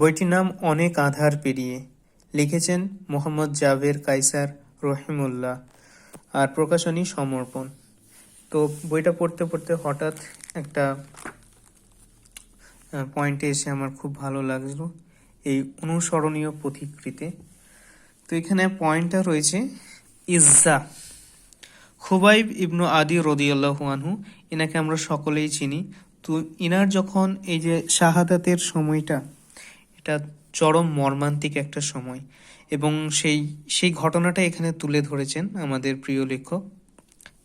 বইটির নাম অনেক আধার পেরিয়ে। লিখেছেন মোহাম্মদ জাভের কাইসার রহিমুল্লাহ আর প্রকাশনী সমর্পণ। তো বইটা পড়তে পড়তে হঠাৎ একটা পয়েন্টে এসে আমার খুব ভালো লাগল এই অনুসরণীয় পথিকৃতে। তো এখানে পয়েন্টটা রয়েছে ইজ্জা। খুবাইব ইবনু আদি রদিয়াল্লাহু আনহু, এনাকে আমরা সকলেই চিনি। তো ইনার যখন এই যে শাহাদাতের সময়টা এটা চরম মর্মান্তিক একটা সময়। এবং সেই সেই ঘটনাটা এখানে তুলে ধরেছেন আমাদের প্রিয় লেখক।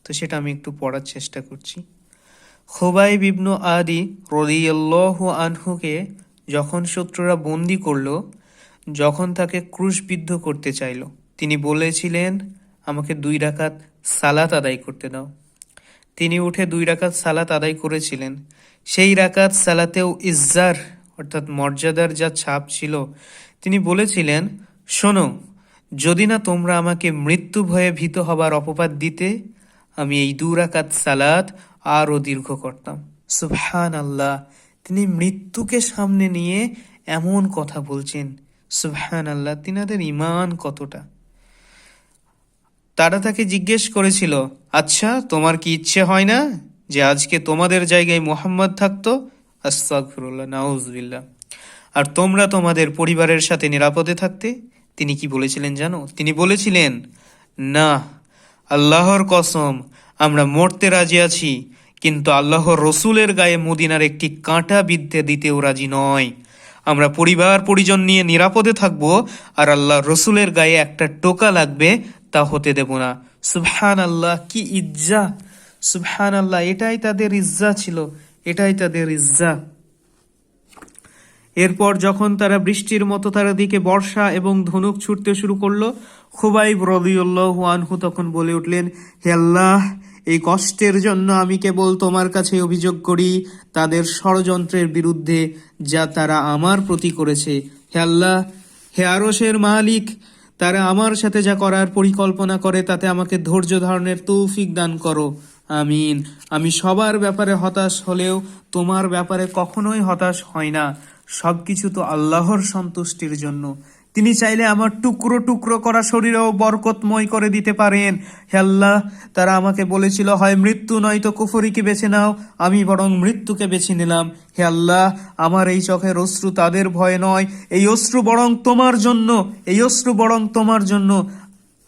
তো সেটা আমি একটু পড়ার চেষ্টা করছি। খোবাই ইবনু আদি রদিয়াল্লাহু আনহুকে যখন শত্রুরা বন্দি করল, যখন তাকে ক্রুশবিদ্ধ করতে চাইলো, তিনি বলেছিলেন, আমাকে দুই রাকাত সালাত আদায় করতে দাও। তিনি উঠে দুই রাকাত সালাত আদায় করেছিলেন। সেই রাকাত সালাতেও ইজ্জার অর্থাৎ মর্যাদার যা ছাপ ছিল, তিনি বলেছিলেন, শোনো, যদি না তোমরা আমাকে মৃত্যু ভয়ে ভীত হবার অপবাদ দিতে, আমি এই দু রাকাত সালাত আরও দীর্ঘ করতাম। সুবহান আল্লাহ তিনি মৃত্যুকে সামনে নিয়ে এমন কথা বলছেন। সুবহান আল্লাহ তিনাদের ইমান কতটা? তারা তাকে জিজ্ঞেস করেছিল আচ্ছা তোমার কি ইচ্ছে হয় না যে আজকে তোমাদের জায়গায় মোহাম্মদ থাকতো? আস্তাগফিরুল্লাহ, নাউজবিল্লাহ। আর তোমরা তোমাদের পরিবারের সাথে নিরাপদে থাকতে, তিনি কি বলেছিলেন জানো? তিনি বলেছিলেন, না, আল্লাহর কসম, আমরা মরতে রাজি আছি, কিন্তু আল্লাহর রসুলের গায়ে মদিনার একটি কাঁটা বিদ্যে দিতেও রাজি নয়। আমরা পরিবার, পরিজন নিয়ে নিরাপদে থাকব, আর আল্লাহ রসুলের গায়ে একটা টোকা লাগবে, তা হতে দেব না। সুবহান আল্লাহ কি ইজ্জা! সুবহান আল্লাহ এটাই তাদের ইজ্জা ছিল। এটাই তাদের ইজ্জা। এরপর যখন তারা বৃষ্টির মতো তারা দিকে বর্ষা এবং ধনুক ছুটতে শুরু করল, খুবাইব রদিউল্লাহ আনহু তখন বলে উঠলেন, হে আল্লাহ, এই কষ্টের জন্য আমি কেবল তোমার কাছে অভিযোগ করি, তাদের ষড়যন্ত্রের বিরুদ্ধে যা তারা আমার প্রতি করেছে। হে আল্লাহ, হে আরসের মালিক, তারা আমার সাথে যা করার পরিকল্পনা করে, তাতে আমাকে ধৈর্য ধারণের তৌফিক দান করো। আমিন। আমি সবার ব্যাপারে হতাশ হলেও তোমার ব্যাপারে কখনোই হতাশ হয় না। সবকিছু তো আল্লাহর সন্তুষ্টির জন্য। তিনি চাইলে আমার টুকরো টুকরো করা শরীরেও বরকতময় করে দিতে পারেন। হে আল্লাহ, তারা আমাকে বলেছিল, হয় মৃত্যু, নয়তো কুফরিকে বেছে নাও। আমি বরং মৃত্যুকে বেছে নিলাম। হে আল্লাহ, আমার এই চোখের অশ্রু তাদের ভয় নয়। এই অশ্রু বরং তোমার জন্য। এই অশ্রু বরং তোমার জন্য।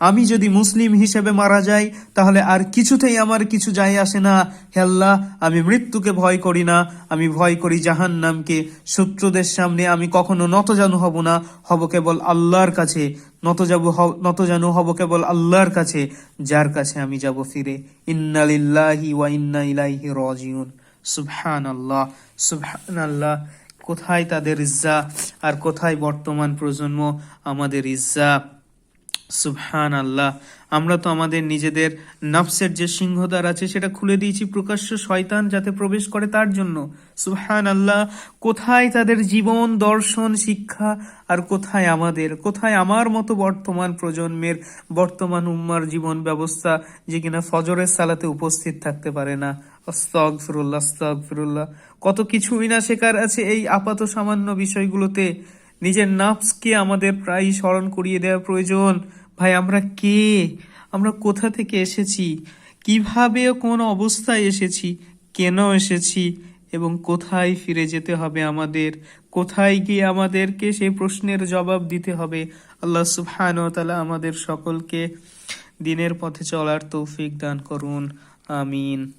আমি যদি মুসলিম হিসেবে মারা যাই, তাহলে আর কিছুতেই আমার কিছু যায় আসে না। হে আল্লাহ, আমি মৃত্যুকে ভয় করি না। আমি ভয় করি জাহান নামকে শত্রুদের সামনে আমি কখনো নতজানু হব না, হব কেবল আল্লাহর কাছে। নত যাব নতজানু হব কেবল আল্লাহর কাছে, যার কাছে আমি যাব ফিরে। ইন্নালিল্লাহি ওয়া ইন্না ইলাইহি রাজিউন। সুবহান আল্লাহ আল্লাহ কোথায় তাদের ইজ্জা? আর কোথায় বর্তমান প্রজন্ম? আমাদের ইজ্জা। সুবহান আল্লাহ আমরা তো আমাদের নিজেদের নফসের যে সিংহদ্বার আছে, সেটা খুলে দিয়েছি প্রকাশ্য শয়তান যাতে প্রবেশ করে তার জন্য। সুবহান আল্লাহ কোথায় তাদের জীবন, দর্শন, শিক্ষা, আর কোথায় আমাদের, কোথায় আমার মতো বর্তমান প্রজন্মের বর্তমান উম্মার জীবন ব্যবস্থা যে কিনা ফজরের সালাতে উপস্থিত থাকতে পারে না? আস্তাক ফিরুল্লাহ কত কিছুই না শেখার আছে এই আপাত সামান্য বিষয়গুলোতে। নিজের নাফসকে আমাদের প্রায় স্মরণ করিয়ে দেওয়া প্রয়োজন। ভাই, আমরা কে? আমরা কোথা থেকে এসেছি? কীভাবে কোন অবস্থায় এসেছি? কেন এসেছি? এবং কোথায় ফিরে যেতে হবে আমাদের? কোথায় গিয়ে আমাদেরকে সেই প্রশ্নের জবাব দিতে হবে? আল্লাহ সুবহান তালা আমাদের সকলকে দিনের পথে চলার তৌফিক দান করুন। আমিন।